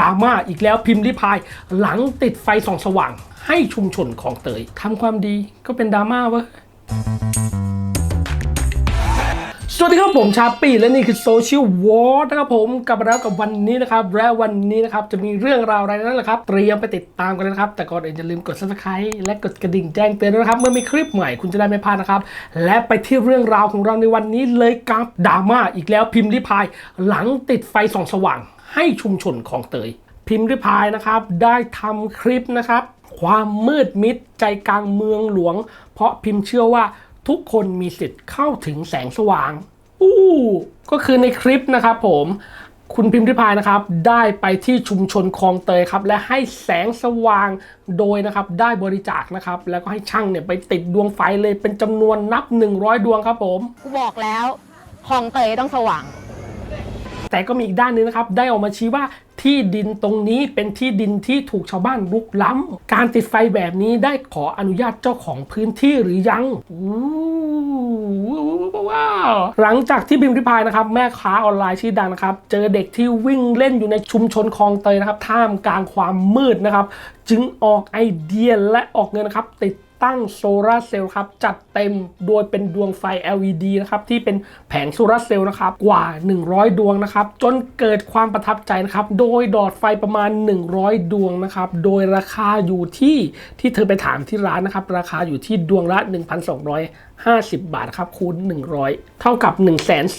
ดราม่าอีกแล้วพิมพ์ริพายหลังติดไฟส่องสว่าง ให้ชุมชนของเตยทำความดีก็เป็นดราม่าเว้ยสวัสดีครับผมชาปีและนี่คือโซเชียลวอร์นะครับผมกลับมาแล้วกับวันนี้นะครับ และวันนี้นะครับ จะมีเรื่องราวอะไรนั่นแหละครับ เตรียมไปติดตามกันเลยนะครับ แต่ก่อนอื่นอย่าลืมกด subscribe และกดกระดิ่งแจ้งเตือนด้วยนะครับ เมื่อมีคลิปใหม่คุณจะได้ไม่พลาดนะครับ และไปที่เรื่องราวของเราในวันนี้เลยกับดราม่าอีกแล้วพิมพ์ริพายหลังติดไฟส่องสว่าง ให้ชุมชนของเตย พิมพ์ริพายนะครับ ได้ทำคลิปนะครับ ความมืดมิดใจกลางเมืองหลวง เพราะพิมพ์เชื่อว่าทุกคนมีสิทธิ์เข้าถึงแสงสว่างอู้ก็คือในคลิปนะครับผมคุณพิมพ์ริพายนะครับ ได้ไปที่ชุมชนคลองเตยครับ และให้แสงสว่างโดยนะครับ ได้บริจาคนะครับ แล้วก็ให้ช่างเนี่ยไปติดดวงไฟเลยเป็นจำนวนนับ 100 ดวงครับผม กูบอกแล้วคลองเตยต้องสว่าง แต่ก็มีอีกด้านหนึงนะครับได้ออกมาชี้ว่าที่ดินตรงนี้เป็นที่ดินที่ถูกชาวบ้านรุกล้ำ การติดไฟแบบนี้ได้ขออนุญาตเจ้าของพื้นที่หรือยังว้าวหลังจากที่พิมพ์ริพายนะครับ แม่ค้าออนไลน์ชื่อดังนะครับ เจอเด็กที่วิ่งเล่นอยู่ในชุมชนคลองเตยนะครับ ท่ามกลางความมืดนะครับ จึงออกไอเดียและออกเงินนะครับ ติด ตั้งโซลาร์เซลล์ครับจัดเต็มโดยเป็นดวงไฟ LED นะครับที่เป็นแผงโซลาร์เซลล์นะครับกว่า 100 ดวงนะครับจนเกิดความประทับใจนะครับโดยดอดไฟประมาณ 100 ดวงนะครับโดยราคาอยู่ที่ที่เธอไปถามที่ร้านนะครับราคาอยู่ที่ดวงละ 1,250 บาทครับคูณ 100 เท่ากับ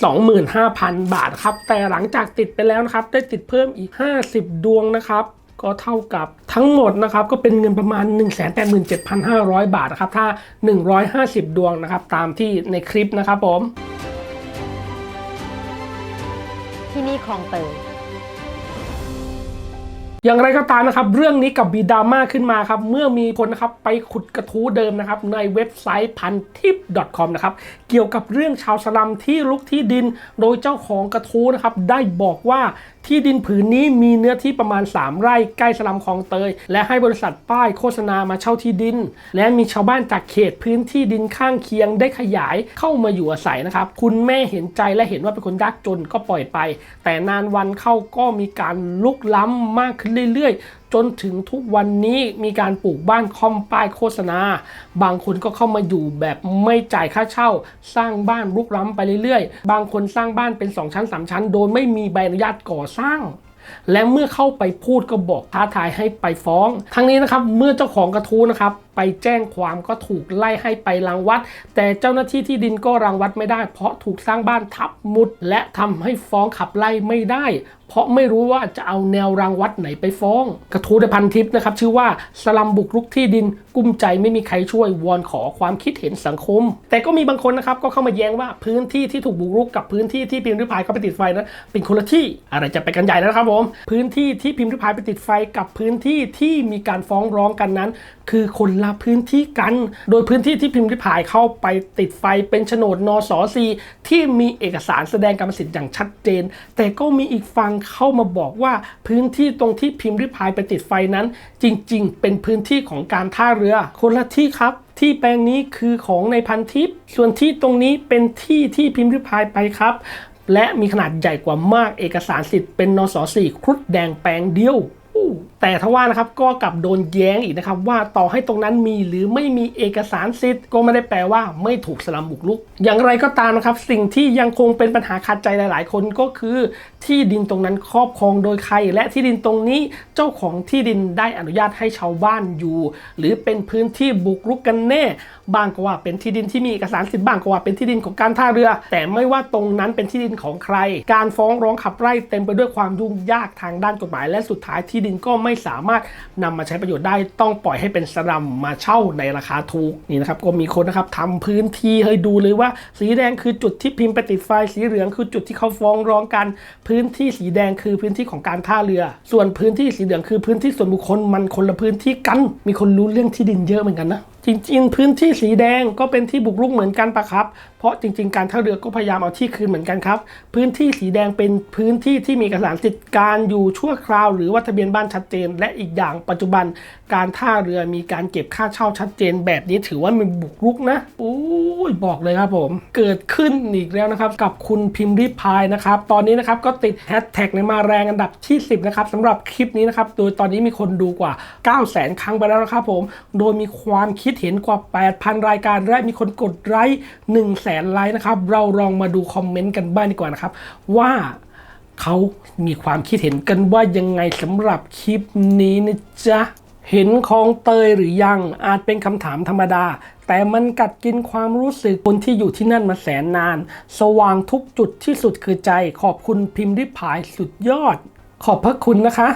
125,000 บาทครับแต่หลังจากติดไปแล้วนะครับได้ติดเพิ่มอีก 50 ดวงนะครับ ก็เท่ากับทั้งหมดนะครับก็เป็นเงินประมาณ 187,500 บาทนะครับถ้า 150 ดวงนะครับตามที่ในคลิปนะครับผม ที่นี่คลองเตย อย่างไรก็ตามนะครับเรื่องนี้กับบีดาม่าขึ้นมาครับเมื่อมีคนนะครับไปขุดกระทู้เดิมนะครับในเว็บไซต์พันทิป .com นะครับเกี่ยวกับเรื่องชาวสลัมที่ลุกที่ดิน โดยเจ้าของกระทู้นะครับได้บอกว่าที่ดินผืนนี้มีเนื้อที่ประมาณ 3 ไร่ใกล้สลัมคลองเตย และให้บริษัทป้ายโฆษณามาเช่าที่ดิน และมีชาวบ้านจากเขตพื้นที่ดินข้างเคียงได้ขยายเข้ามาอยู่อาศัยนะครับคุณแม่เห็นใจและเห็นว่าเป็นคนยากจนก็ปล่อยไป แต่นานวันเข้าก็มีการลุกล้ำมากขึ้นเรื่อยๆ จนถึงทุกวันนี้มีการปลูกบ้านคอมป้ายโฆษณา บางคนก็เข้ามาอยู่แบบไม่จ่ายค่าเช่า สร้างบ้านลุกล้ำไปเรื่อยๆ บางคนสร้างบ้านเป็น 2 ชั้น 3 ชั้น โดยไม่มีใบอนุญาตก่อสร้างและเมื่อเข้าไปพูดก็บอกท้าทายให้ไปฟ้อง ทั้งนี้นะครับเมื่อเจ้าของกระทู้นะครับ ไปแจ้งความก็ถูกไล่ให้ไปรังวัด แต่เจ้าหน้าที่ที่ดินก็รังวัดไม่ได้ เพราะถูกสร้างบ้านทับมุด และทำให้ฟ้องขับไล่ไม่ได้ เพราะไม่รู้ว่าจะเอาแนวรังวัดไหนไปฟ้อง กระทู้ในพันทิปนะครับชื่อว่าสลัมบุกรุกที่ดินกุ้มใจไม่มีใครช่วยวอนขอความคิดเห็นสังคม แต่ก็มีบางคนนะครับก็เข้ามาแย้งว่าพื้นที่ที่ถูกบุกรุกกับพื้นที่ที่พิมพ์ริพายเข้าไปติดไฟนั้นเป็นคนละที่อะไรจะไปกันใหญ่แล้วนะครับผมพื้นที่ที่พิมพ์ริพายไปติดไฟกับพื้นที่ที่มีการฟ้องร้องกันนั้น คือคนละพื้นที่กัน โดยพื้นที่ที่พิมพ์ริพายเข้าไปติดไฟเป็นโฉนดนสซีที่มีเอกสารแสดงกรรมสิทธิ์อย่างชัดเจน แต่ก็มีอีกฝั่งเข้ามาบอกว่าพื้นที่ตรงที่พิมพ์ริพายไปติดไฟนั้น จริง ๆ เป็นพื้นที่ของการท่าเรือ คนละที่ครับที่แปลงนี้คือของในพันทิปส่วนที่ตรงนี้เป็นที่ที่พิมพ์ริพายไปครับ และมีขนาดใหญ่กว่ามากเอกสารสิทธิ์เป็นนสสี่ครุฑแดงแปลงเดียว แต่ทว่านะครับก็กลับโดนแย้งอีกนะครับว่าต่อให้ตรงนั้นมีหรือไม่มีเอกสารสิทธิ์ก็ไม่ได้แปลว่าไม่ถูกสลัมบุกรุก อย่างไรก็ตามนะครับสิ่งที่ยังคงเป็นปัญหาขัดใจหลาย ๆ คนก็คือ ที่ดินตรงนั้นครอบครองโดยใคร และที่ดินตรงนี้เจ้าของที่ดินได้อนุญาตให้ชาวบ้านอยู่ หรือเป็นพื้นที่บุกรุกกันแน่บางก็ว่าเป็นที่ดินที่มีเอกสารสิทธิ์บางก็ว่าเป็นที่ดินของการท่าเรือ แต่ไม่ว่าตรงนั้นเป็นที่ดินของใคร การฟ้องร้องขับไล่เต็มไปด้วยความยุ่งยากทางด้านกฎหมาย และสุดท้ายที่ดินก็ไไม่สามารถนำมาใช้ประโยชน์ได้ต้องปล่อยให้เป็นสลัมมาเช่าในราคาถูกนี่นะครับก็มีคนนะครับทำพื้นที่ให้ดูเลยว่า สีแดงคือจุดที่พิมพ์ไปติดไฟสีเหลืองคือจุดที่เขาฟ้องร้องกัน พื้นที่สีแดงคือพื้นที่ของการท่าเรือ ส่วนพื้นที่สีเหลืองคือพื้นที่ส่วนบุคคลมันคนละพื้นที่กัน มีคนรู้เรื่องที่ดินเยอะเหมือนกันนะ จริงๆ พื้นที่สีแดงก็เป็นที่บุกรุกเหมือนกันปะครับ เพราะจริง ๆ การท่าเรือก็พยายามเอาที่คืนเหมือนกันครับ พื้นที่สีแดงเป็นพื้นที่ที่มีเอกสารสิทธิ์การอยู่ชั่วคราว หรือว่าทะเบียนบ้านชัดเจน และอีกอย่างปัจจุบันการท่าเรือมีการเก็บค่าเช่าชัดเจน แบบนี้ถือว่ามันบุกรุกนะโอ้ยบอกเลยครับผม เกิดขึ้นอีกแล้วนะครับกับคุณพิมพ์ริพายนะครับ ตอนนี้นะครับก็ติดแฮชแท็กในมาแรงอันดับที่ 10 นะครับสำหรับคลิปนี้นะครับโดยตอนนี้มีคนดูกว่า 9 0 0 0 0 0 ครั้งไปแล้วนะครับผม โดยมีความคิดเห็นกว่า 8,000 รายการและมีคนกดไลค์1 0 0 0แสนไลค์นะครับ เราลองมาดูคอมเมนต์กันบ้างดีกว่านะครับ ว่าเขามีความคิดเห็นกันว่ายังไงสำหรับคลิปนี้นะจ๊ะ เห็นคลองเตยหรือยังอาจเป็นคำถามธรรมดา แต่มันกัดกินความรู้สึกคนที่อยู่ที่นั่นมาแสนนาน สว่างทุกจุดที่สุดคือใจ ขอบคุณพิมพ์ริพายสุดยอด ขอบพระคุณนะคะ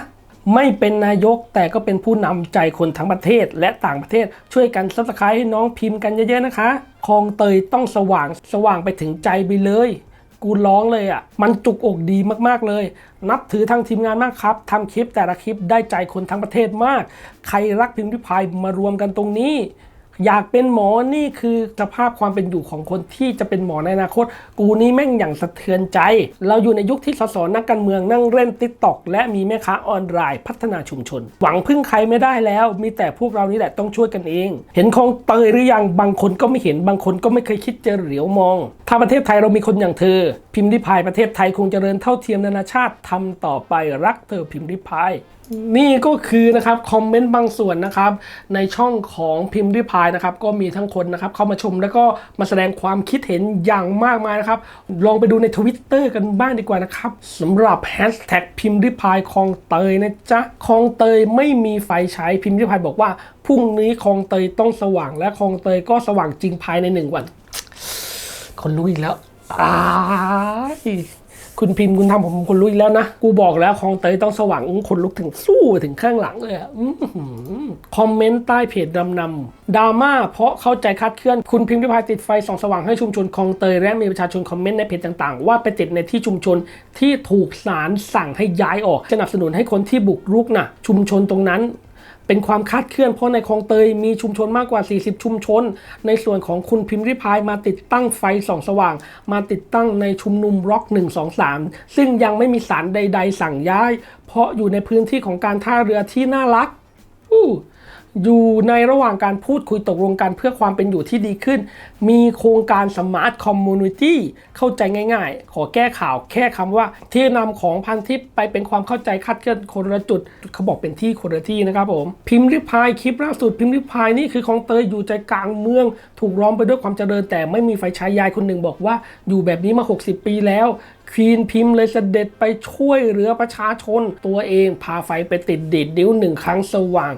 ไม่เป็นนายกแต่ก็เป็นผู้นำใจคนทั้งประเทศและต่างประเทศช่วยกันซับสไครต์ให้น้องพิมพ์กันเยอะๆนะคะคลองเตยต้องสว่างสว่างไปถึงใจไปเลย กูร้องเลยอะ มันจุกอกดีมากๆเลย นับถือทางทีมงานมากครับทำคลิปแต่ละคลิปได้ใจคนทั้งประเทศมาก ใครรักพิมพ์ริพายมารวมกันตรงนี้ อยากเป็นหมอนี่คือสภาพความเป็นอยู่ของคนที่จะเป็นหมอในอนาคต กูนี่แม่งอย่างสะเทือนใจ เราอยู่ในยุคที่สสนักการเมืองนั่งเล่นติ๊กตอกและมีแม่ค้าออนไลน์พัฒนาชุมชน หวังพึ่งใครไม่ได้แล้ว มีแต่พวกเรานี่แหละต้องช่วยกันเอง เห็นของเตยหรือยังบางคนก็ไม่เห็นบางคนก็ไม่เคยคิดจะเหลียวมอง ถ้าประเทศไทยเรามีคนอย่างเธอ พิมพ์ริพายประเทศไทยคงเจริญเท่าเทียมนานาชาติทำต่อไปรักเธอพิมพ์ริพายนี่ก็คือนะครับคอมเมนต์บางส่วนนะครับในช่องของพิมพ์ริพายนะครับก็มีทั้งคนนะครับเข้ามาชมแล้วก็มาแสดงความคิดเห็นอย่างมากมายนะครับลองไปดูในทวิตเตอร์กันบ้างดีกว่านะครับสำหรับแฮชแท็กพิมพ์ริพายคลองเตยนะจ๊ะคลองเตยไม่มีไฟใช้พิมพ์ริพายบอกว่าพรุ่งนี้คลองเตยต้องสว่างและคลองเตยก็สว่างจริงภายในหนึ่งวันคนรู้อีกแล้วอ้า คุณพิมพ์คุณทำผมคนรู้อีกแล้วนะ กูบอกแล้วคลองเตยต้องสว่างคนลุกถึงสู้ถึงข้างหลังเลยอคอมเมนต์ใต้เพจดำนำดราม่าเพราะเข้าใจคลาดเคลื่อนคุณพิมพ์ริพายติดไฟส่องสว่างให้ชุมชนคลองเตยและมีประชาชนคอมเมนต์ในเพจต่างๆ ว่าไปติดในที่ชุมชนที่ถูกศาลสั่งให้ย้ายออกสนับสนุนให้คนที่บุกรุกน่ะชุมชนตรงนั้น เป็นความคาดเคลื่อนเพราะในคลองเตยมีชุมชนมากกว่า 40 ชุมชน ในส่วนของคุณพิมพ์ริพายมาติดตั้งไฟส่องสว่าง มาติดตั้งในชุมนุมร็อก 1 2 3 ซึ่งยังไม่มีสารใด ๆ สั่งย้าย เพราะอยู่ในพื้นที่ของการท่าเรือที่น่ารักอู้ อยู่ในระหว่างการพูดคุยตกลงกันเพื่อความเป็นอยู่ที่ดีขึ้น มีโครงการสมาร์ทคอมมูนิตี้เข้าใจง่ายๆ ขอแก้ข่าวแค่คำว่าที่นำของพันทิปไปเป็นความเข้าใจคาดเคลื่อนคนละจุด เขาบอกเป็นที่คนละที่นะครับผม พิมพ์ริพายคลิปล่าสุดพิมพ์ริพายนี่คือของเตยอยู่ใจกลางเมือง ถูกล้อมไปด้วยความเจริญ แต่ไม่มีไฟใช้ยายคนหนึ่งบอกว่า อยู่แบบนี้มา 60 ปีแล้วควีนพิมพ์เลยเสด็จไปช่วยเหลือประชาชน ตัวเองพาไฟไปติดดิดดิ้วหนึ่งครั้งสว่าง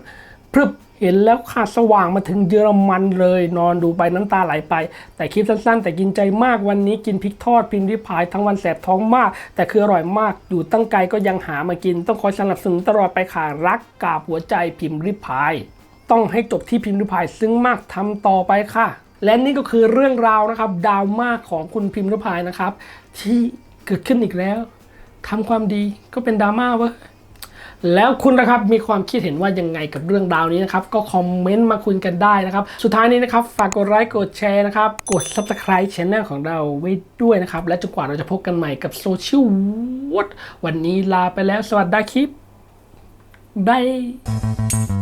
พรึบ เห็นแล้วขาดสว่างมาถึงเยอรมันเลย นอนดูไปน้ำตาไหลไป แต่คลิปสั้นๆ แต่กินใจมากวันนี้กินพริกทอดพิมพ์ริพายทั้งวันแสบท้องมาก แต่คืออร่อยมากอยู่ตั้งไกลก็ยังหามากิน ต้องคอยสนับสนุนตลอดไปค่ะรักกาบหัวใจพิมพ์ริพาย ต้องให้จบที่พิมพ์ริพายซึ้งมากทำต่อไปค่ะ และนี่ก็คือเรื่องราวนะครับดราม่าของคุณพิมพ์ริพายนะครับ ที่เกิดขึ้นอีกแล้วทำความดีก็เป็นดราม่าเว้ย แล้วคุณนะครับมีความคิดเห็นว่ายังไงกับเรื่องราวนี้นะครับก็คอมเมนต์มาคุยกันได้นะครับ สุดท้ายนี้นะครับฝากกดไลค์กดแชร์นะครับ กด Subscribe Channel ของเราไว้ด้วยนะครับ และจนกว่าเราจะพบกันใหม่กับโซเชียลววันนี้ลาไปแล้วสวัสดีคลิปบาย